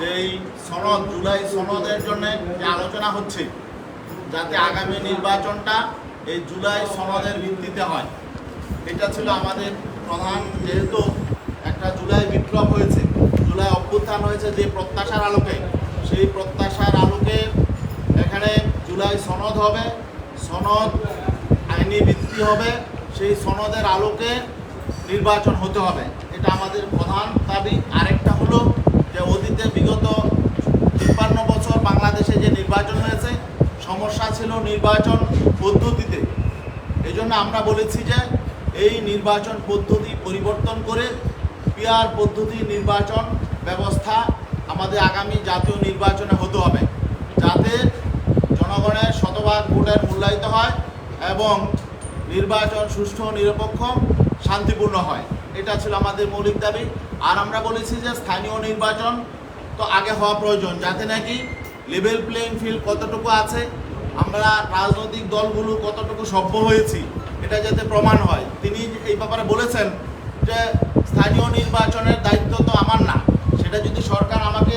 যে এই সনদ, জুলাই সনদের জন্য যে আলোচনা হচ্ছে, যাতে আগামী নির্বাচনটা এই জুলাই সনদের ভিত্তিতে হয়। এটা ছিল আমাদের প্রধান, যেহেতু একটা জুলাই বিপ্লব হয়েছে, জুলাই অভ্যুত্থান হয়েছে যে প্রত্যাশার আলোকে, সেই প্রত্যাশার আলোকে এখানে জুলাই সনদ হবে, সনদ আইনি ভিত্তি হবে, সেই সনদের আলোকে নির্বাচন হতে হবে। এটা আমাদের প্রধান দাবি। আরেকটা যে বিগত তিপ্পান্ন বছর বাংলাদেশে যে নির্বাচন হয়েছে, সমস্যা ছিল নির্বাচন পদ্ধতিতে। এই জন্য আমরা বলেছি যে এই নির্বাচন পদ্ধতি পরিবর্তন করে পিয়ার পদ্ধতি নির্বাচন ব্যবস্থা আমাদের আগামী জাতীয় নির্বাচনে হতে হবে, যাতে জনগণের শতভাগ ভোটের মূল্যায়িত হয় এবং নির্বাচন সুষ্ঠু নিরপেক্ষ, শান্তিপূর্ণ হয়। এটা ছিল আমাদের মৌলিক দাবি। আর আমরা বলেছি যে স্থানীয় নির্বাচন তো আগে হওয়া প্রয়োজন, যাতে নাকি লেভেল প্লেইং ফিল্ড কতটুকু আছে, আমরা রাজনৈতিক দলগুলো কতটুকু সভ্য হয়েছি, এটা যাতে প্রমাণ হয়। তিনি এই ব্যাপারে বলেছেন যে, স্থানীয় নির্বাচনের দায়িত্ব তো আমার না। সেটা যদি সরকার আমাকে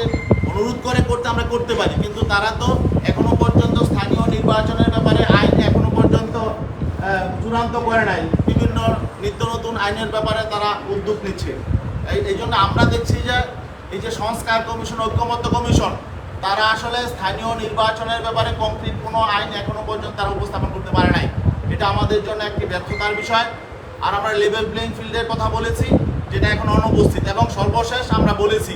অনুরোধ করে করতে, আমরা করতে পারি। কিন্তু তারা তো এখনও পর্যন্ত স্থানীয় নির্বাচনের ব্যাপারে আইন এখনও পর্যন্ত চূড়ান্ত করে নাই। বিভিন্ন নিত্য নতুন আইনের ব্যাপারে তারা উদ্যোগ নিচ্ছে। এই জন্য আমরা দেখছি যে এই যে সংস্কার কমিশন, ঐক্যমত্য কমিশন, তারা আসলে স্থানীয় নির্বাচনের ব্যাপারে কংক্রিট কোনো আইন এখনও পর্যন্ত তারা উপস্থাপন করতে পারে নাই। এটা আমাদের জন্য একটি ব্যর্থতার বিষয়। আর আমরা লেভেল প্লেইং ফিল্ডের কথা বলেছি, যেটা এখন অনুপস্থিত। এবং সর্বশেষ আমরা বলেছি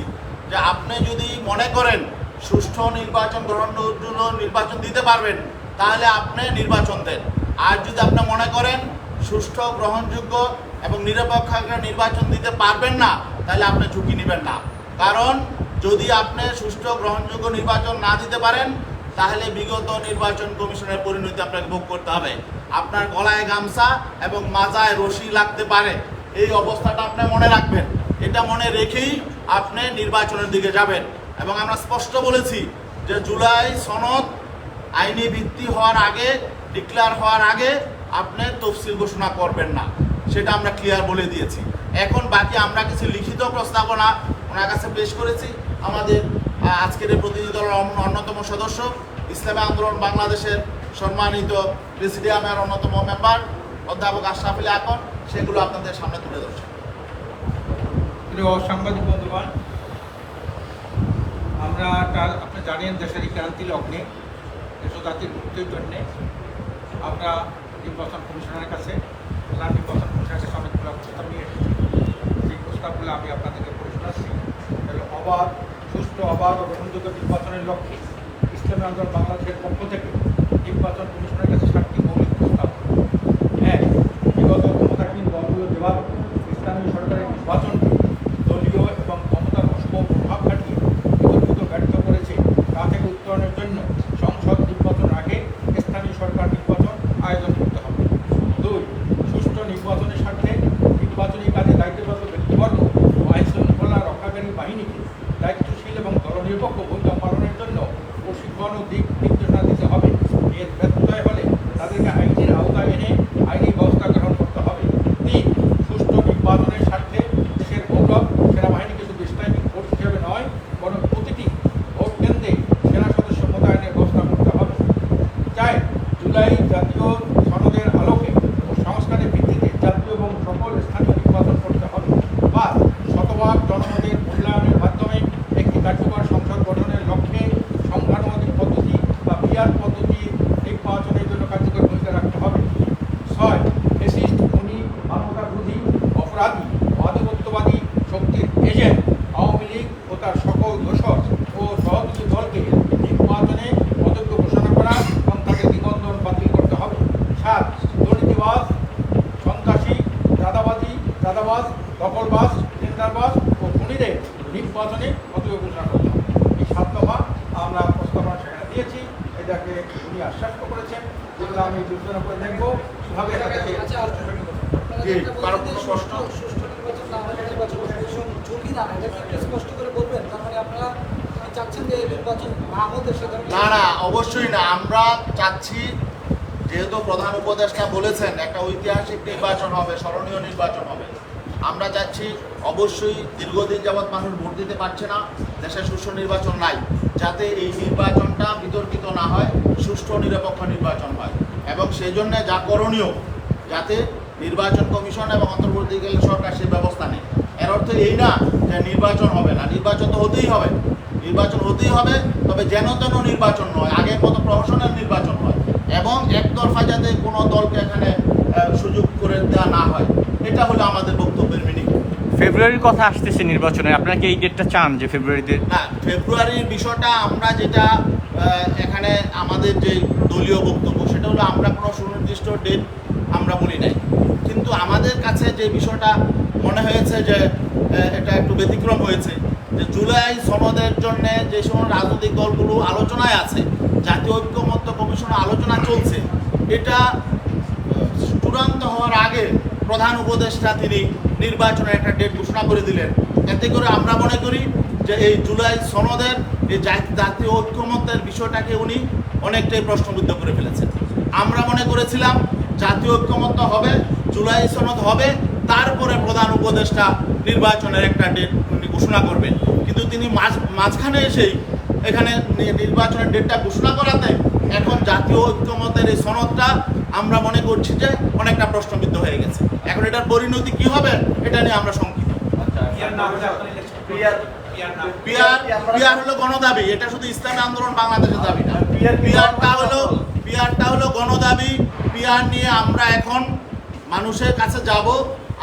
যে আপনি যদি মনে করেন সুষ্ঠু নির্বাচন গ্রহণের জন্য নির্বাচন দিতে পারবেন, তাহলে আপনি নির্বাচন দেন। আর যদি আপনি মনে করেন সুষ্ঠু, গ্রহণযোগ্য এবং নিরপেক্ষ নির্বাচন দিতে পারবেন না, তাহলে আপনি ঝুঁকি নেবেন না। কারণ যদি আপনি সুষ্ঠু গ্রহণযোগ্য নির্বাচন না দিতে পারেন, তাহলে বিগত নির্বাচন কমিশনের পরিণতি আপনাকে ভোগ করতে হবে। আপনার গলায় গামছা এবং মাজায় রশি লাগতে পারে। এই অবস্থাটা আপনি মনে রাখবেন। এটা মনে রেখেই আপনি নির্বাচনের দিকে যাবেন। এবং আমরা স্পষ্ট বলেছি যে জুলাই সনদ আইনি ভিত্তি হওয়ার আগে, ডিক্লেয়ার হওয়ার আগে আপনি তফসিল ঘোষণা করবেন না। সেটা আমরা ক্লিয়ার বলে দিয়েছি। এখন বাকি আমরা কিছু লিখিত প্রস্তাবনা ওনার কাছে পেশ করেছি। আমাদের আজকের এই প্রতিনিধি দলের অন্যতম সদস্য, ইসলামী আন্দোলন বাংলাদেশের সম্মানিত প্রেসিডিয়ামের অন্যতম মেম্বার, অধ্যাপক আশরাফুল আকন সেগুলো আপনাদের সামনে তুলে ধরছে। প্রিয় সাংবাদিক আমরা আপনি জানেন দেশের এই ক্রান্তি লগ্নে দেশ ও জাতির মুক্তির জন্যে আমরা নির্বাচন কমিশনের কাছে জেলা নির্বাচন কমিশনের কাছে অনেকগুলো প্রস্তাব নিয়ে এসেছি। সেই প্রস্তাবগুলো আমি আপনাদেরকে পড়ে শোনাচ্ছি। অবাধ সুষ্ঠু অবাধ ও গ্রহণযোগ্য নির্বাচনের লক্ষ্যে ইসলামী আন্দোলন বাংলাদেশের পক্ষ থেকে নির্বাচন কমিশনের কাছে সাতটি মৌলিক প্রস্তাব এক বিগত ক্ষমতাসীন দলগুলো যেভাবে ইসলামী সরকারের নির্বাচনকে দলীয় এবং ক্ষমতার অশুভ প্রভাব খাটিয়ে বিতর্কিত ব্যর্থ করেছে তা থেকে উত্তরণের জন্য সংসদ নির্বাচন আগে স্থানীয় সরকার নির্বাচন আয়োজন করতে হবে দুই সুষ্ঠু নির্বাচনের স্বার্থে নির্বাচনী কাজে দায়িত্বরত ব্যক্তিবর্গ ও আইন শৃঙ্খলা রক্ষাকারী বাহিনীকে দায়িত্বশীল এবং দলনিরপেক্ষ ভূমিকা পালনের জন্য প্রশিক্ষণ ও দিক নির্দেশনা দিতে হবে এর ব্যত্যয় হলে তাদেরকে আইনের আওতায় এনে আইনি ব্যবস্থা গ্রহণ করতে হবে তিন সুষ্ঠু নির্বাচনের স্বার্থে দেশের গৌরব সেনাবাহিনীকে শুধু ইসলামিক ভোট হিসেবে নয় বরং প্রতিটি ভোট কেন্দ্রে সেনা সদস্য মোতায়েনের ব্যবস্থা করতে হবে চাই জুলাই জাতীয় সনদের আলোকে ও সংস্কারের ভিত্তিতে জাতীয় এবং সকল স্থানীয় নির্বাচন করতে হবে পাঁচ শতভাগ জনমতের মূল্যায়নের মাধ্যমে একটি কার্যকর সংসদ গঠনের লক্ষ্যে সংখ্যানুপাতিক পদ্ধতি বা পিয়ার পদ্ধতি নির্বাচনের জন্য কার্যকর ভূমিকা রাখতে হবে ছয় ফেসিস্ট খুনি মানবতাবিরোধী অপরাধী ও আধিপত্যবাদী শক্তির এজেন্ট আওয়ামী লীগ ও তার সকল দোষর ও সহযোগী দলকে নির্বাচনে অযোগ্য ঘোষণা করা এবং তাদের নিবন্ধন বাতিল করতে হবে সাত দুর্নীতিবাজ সন্ত্রাসী চাঁদাবাজি চাঁদাবাজ দখলবাজ টেন্ডারবাজ ও খুনিদের নির্বাচনে অযোগ্য ঘোষণা করতে হবে। এই সাত দফা আমরা প্রস্তাবনা সেখানে দিয়েছি এটাকে উনি আশ্বাস করেছেন। যেগুলো আমি বিবেচনা করে দেখব কীভাবে এটাকে জি, কারও কোনো প্রশ্ন? সুষ্ঠু নির্বাচন না হলে নির্বাচন কমিশন ঝুঁকি না এটা স্পষ্ট করে বলবেন? তার আপনারা চাচ্ছেন যে নির্বাচন না হতে না না অবশ্যই না। আমরা চাচ্ছি যেহেতু প্রধান উপদেষ্টা বলেছেন একটা ঐতিহাসিক নির্বাচন হবে স্মরণীয় নির্বাচন হবে। আমরা চাচ্ছি অবশ্যই দীর্ঘদিন যাবৎ মানুষ ভোট দিতে পারছে না, দেশে সুষ্ঠু নির্বাচন নাই, যাতে এই নির্বাচনটা বিতর্কিত না হয়, সুষ্ঠু নিরপেক্ষ নির্বাচন হয়। এবং সেই জন্য যা করণীয়, যাতে নির্বাচন কমিশন এবং অন্তর্বর্তীকালীন সরকার সেই ব্যবস্থা নেয়। এর অর্থ এই না যে নির্বাচন হবে না, নির্বাচন তো হতেই হবে। নির্বাচন হতেই হবে, তবে যেন তেন নির্বাচন নয় আগের মতো প্রহসনের নির্বাচন হয়। এবং একতরফা যাতে কোনো দলকে এখানে সুযোগ করে দেওয়া না হয়, এটা হলো আমাদের ফেব্রুয়ারির কথা আসতেছে নির্বাচনে। আপনারা কি এই ডেটটা চান যে ফেব্রুয়ারিতে? না ফেব্রুয়ারির বিষয়টা আমরা যেটা এখানে আমাদের যে দলীয় বক্তব্য, সেটা হলো আমরা কোনো সুনির্দিষ্ট ডেট আমরা বলি নাই। কিন্তু আমাদের কাছে যে বিষয়টা মনে হয়েছে যে এটা একটু ব্যতিক্রম হয়েছে, যে জুলাই সনদের জন্য যে সময় রাজনৈতিক দলগুলো আলোচনায় আছে, জাতীয় ঐক্যমত্য কমিশনে আলোচনা চলছে, এটা চূড়ান্ত হওয়ার আগে প্রধান উপদেষ্টা তিনি নির্বাচনের একটা ডেট ঘোষণা করে দিলেন। এতে করে আমরা মনে করি যে এই জুলাই সনদের, এই জাতীয় ঐক্যমত্যের বিষয়টাকে উনি অনেকটাই প্রশ্নবিদ্ধ করে ফেলেছেন। আমরা মনে করেছিলাম জাতীয় ঐক্যমত্য হবে, জুলাই সনদ হবে, তারপরে প্রধান উপদেষ্টা নির্বাচনের একটা ডেট উনি ঘোষণা করবেন। কিন্তু তিনি মাঝ, মাঝখানে এসেই এখানে নির্বাচনের ডেটটা ঘোষণা করাতে এখন জাতীয় ঐক্যমতের এই সনদটা আমরা মনে করছি যে অনেকটা প্রশ্নবিদ্ধ হয়ে গেছে। এখন এটার পরিণতি কি হবে এটা নিয়ে আমরা শঙ্কিত। পিয়ার হলে হলো গণদাবি এটা শুধু ইসলামী আন্দোলন বাংলাদেশের দাবি না। পিয়ারটা হলো পিয়ারটা হলো গণদাবি পিয়ার নিয়ে আমরা এখন মানুষের কাছে যাব।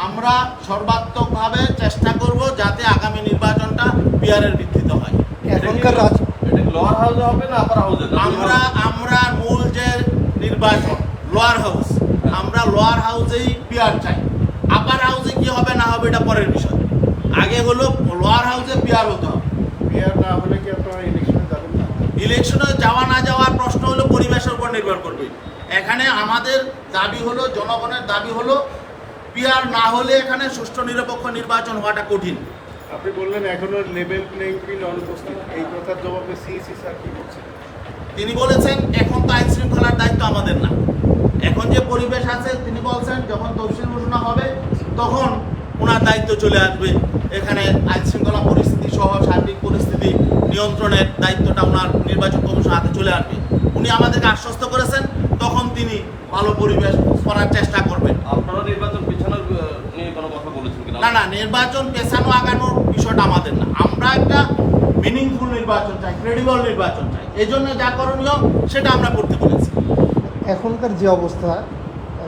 আমরা সর্বাত্মকভাবে চেষ্টা করব যাতে আগামী নির্বাচনটা পিয়ারের ভিত্তিতে হয়। এখনকার এটা লোয়ার হাউসে হবে না আমরা আমরা মূল যে নির্বাচন লোয়ার হাউস আমরা লোয়ার হাউসেই পিয়ার চাই আপার হাউসে কি হবে না হবে এটা পরের বিষয়। আগে হলো লোয়ার হাউসে পিয়ার হতে হবে। পিয়ার না হলে কি আপনারা ইলেকশনে যাবেন না? ইলেকশনে যাওয়া না যাওয়ার প্রশ্ন হলো পরিবেশের উপর নির্ভর করবে। এখানে আমাদের দাবি হলো জনগণের দাবি হলো পিয়ার না হলে এখানে সুষ্ঠু নিরপেক্ষ নির্বাচন হওয়াটা কঠিন। আপনি বললেন এখনও লেভেল প্লেইং ফিল্ড অনুপস্থিত এই কথার জবাবে সিইসি স্যার কি বলছেন? তিনি বলেছেন এখন তো আইন শৃঙ্খলার দায়িত্ব আমাদের না। এখন যে পরিবেশ আছে তিনি বলছেন যখন তফসিল ঘোষণা হবে তখন ওনার দায়িত্ব চলে আসবে। এখানে আইন শৃঙ্খলা পরিস্থিতি সহ সার্বিক পরিস্থিতি নিয়ন্ত্রণের দায়িত্বটা ওনার নির্বাচন কমিশন হাতে চলে আসবে। উনি আমাদেরকে আশ্বস্ত করেছেন তখন তিনি ভালো পরিবেশ করার চেষ্টা করবেন। আপনারা নির্বাচন পিছানোর নিয়ে কোনো কথা বলেছেন না না নির্বাচন পেছানো আগানোর বিষয়টা আমাদের না। আমরা একটা মিনিংফুল নির্বাচন চাই ক্রেডিবল নির্বাচন চাই। এই জন্য যা করণীয় সেটা আমরা করতে বলেছি। এখনকার যে অবস্থা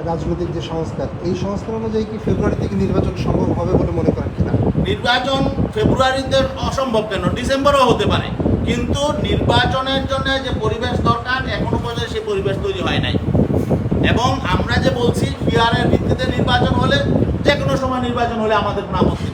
রাজনৈতিক যে সংস্কার, এই সংস্কার অনুযায়ী কি ফেব্রুয়ারি থেকে নির্বাচন সম্ভব হবে বলে মনে করেন কিনা? নির্বাচন ফেব্রুয়ারিতে অসম্ভব কেন? ডিসেম্বরও হতে পারে। কিন্তু নির্বাচনের জন্য যে পরিবেশ দরকার, এখনও পর্যন্ত সেই পরিবেশ তৈরি হয় নাই। এবং আমরা যে বলছি পিআরের ভিত্তিতে নির্বাচন হলে যে কোনো সময় নির্বাচন হলে আমাদের কোনো আপত্তি